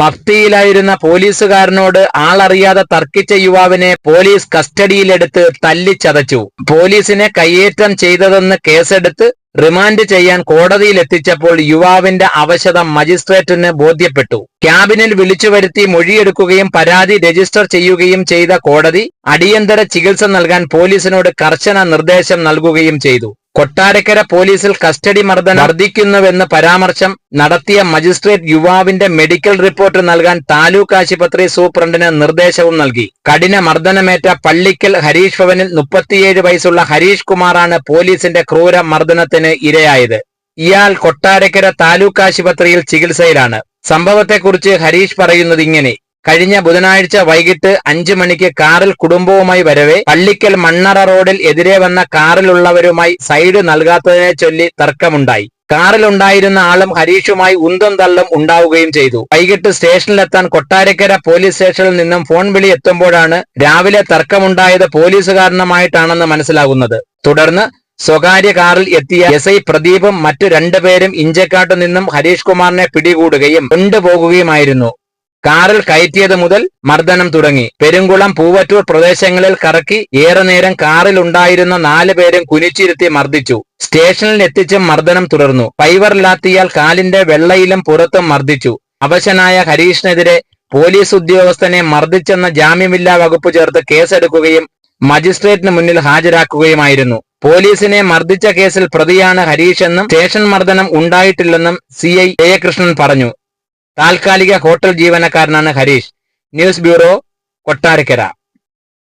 മഫ്തിയിലായിരുന്ന പോലീസുകാരനോട് ആളറിയാതെ തർക്കിച്ച യുവാവിനെ പോലീസ് കസ്റ്റഡിയിലെടുത്ത് തല്ലിച്ചതച്ചു. പോലീസിനെ കയ്യേറ്റം ചെയ്തതെന്ന് കേസെടുത്ത് റിമാൻഡ് ചെയ്യാൻ കോടതിയിലെത്തിച്ചപ്പോൾ യുവാവിന്റെ അവശത മജിസ്ട്രേറ്റിന് ബോധ്യപ്പെട്ടു. ക്യാബിനിൽ വിളിച്ചു വരുത്തി മൊഴിയെടുക്കുകയും പരാതി രജിസ്റ്റർ ചെയ്യുകയും ചെയ്ത കോടതി അടിയന്തര ചികിത്സ നൽകാൻ പോലീസിനോട് കർശന നിർദ്ദേശം നൽകുകയും ചെയ്തു. കൊട്ടാരക്കര പോലീസിൽ കസ്റ്റഡി മർദ്ദനം വർദ്ധിക്കുന്നുവെന്ന് പരാമർശം നടത്തിയ മജിസ്ട്രേറ്റ് യുവാവിന്റെ മെഡിക്കൽ റിപ്പോർട്ട് നൽകാൻ താലൂക്ക് ആശുപത്രി സൂപ്രണ്ടിന് നിർദ്ദേശവും നൽകി. കഠിന മർദ്ദനമേറ്റ പള്ളിക്കൽ ഹരീഷ് ഭവനിൽ മുപ്പത്തിയേഴ് വയസ്സുള്ള ഹരീഷ് കുമാറാണ് പോലീസിന്റെ ക്രൂര മർദ്ദനത്തിന് ഇരയായത്. ഇയാൾ കൊട്ടാരക്കര താലൂക്ക് ആശുപത്രിയിൽ ചികിത്സയിലാണ്. സംഭവത്തെക്കുറിച്ച് ഹരീഷ് പറയുന്നത് ഇങ്ങനെ. കഴിഞ്ഞ ബുധനാഴ്ച വൈകിട്ട് അഞ്ചു മണിക്ക് കാറിൽ കുടുംബവുമായി വരവെ പള്ളിക്കൽ മണ്ണറ റോഡിൽ എതിരെ വന്ന കാറിലുള്ളവരുമായി സൈഡ് നൽകാത്തതിനെ ചൊല്ലി തർക്കമുണ്ടായി. കാറിലുണ്ടായിരുന്ന ആളും ഹരീഷുമായി ഉന്തം തള്ളും ഉണ്ടാവുകയും ചെയ്തു. വൈകിട്ട് സ്റ്റേഷനിലെത്താൻ കൊട്ടാരക്കര പോലീസ് സ്റ്റേഷനിൽ നിന്നും ഫോൺ വിളി എത്തുമ്പോഴാണ് രാവിലെ തർക്കമുണ്ടായത് പോലീസ് കാരണമായിട്ടാണെന്ന് മനസ്സിലാകുന്നത്. തുടർന്ന് സ്വകാര്യ കാറിൽ എത്തിയ എസ് ഐ പ്രദീപും മറ്റു രണ്ടുപേരും ഇഞ്ചക്കാട്ടു നിന്നും ഹരീഷ് കുമാറിനെ പിടികൂടുകയും കൊണ്ടുപോകുകയുമായിരുന്നു. കാറിൽ കയറ്റിയത് മുതൽ മർദ്ദനം തുടങ്ങി. പെരുങ്കുളം പൂവറ്റൂർ പ്രദേശങ്ങളിൽ കറക്കി ഏറെ നേരം കാറിൽ ഉണ്ടായിരുന്ന നാല് പേരും കുനിച്ചിരുത്തി മർദ്ദിച്ചു. സ്റ്റേഷനിൽ എത്തിച്ചും മർദ്ദനം തുടർന്നു. ഫൈവർ ലാത്തിയാൽ കാലിന്റെ വെള്ളയിലും പുറത്തും മർദ്ദിച്ചു. അവശനായ ഹരീഷിനെതിരെ പോലീസ് ഉദ്യോഗസ്ഥനെ മർദ്ദിച്ചെന്ന ജാമ്യമില്ലാ വകുപ്പ് ചേർത്ത് കേസെടുക്കുകയും മജിസ്ട്രേറ്റിന് മുന്നിൽ ഹാജരാക്കുകയുമായിരുന്നു. പോലീസിനെ മർദ്ദിച്ച കേസിൽ പ്രതിയാണ് ഹരീഷ് എന്നും സ്റ്റേഷൻ മർദ്ദനം ഉണ്ടായിട്ടില്ലെന്നും സി ഐ ജയകൃഷ്ണൻ പറഞ്ഞു. താൽക്കാലിക ഹോട്ടൽ ജീവനക്കാരനാണ് ഹരീഷ്. News bureau Kottarakkara.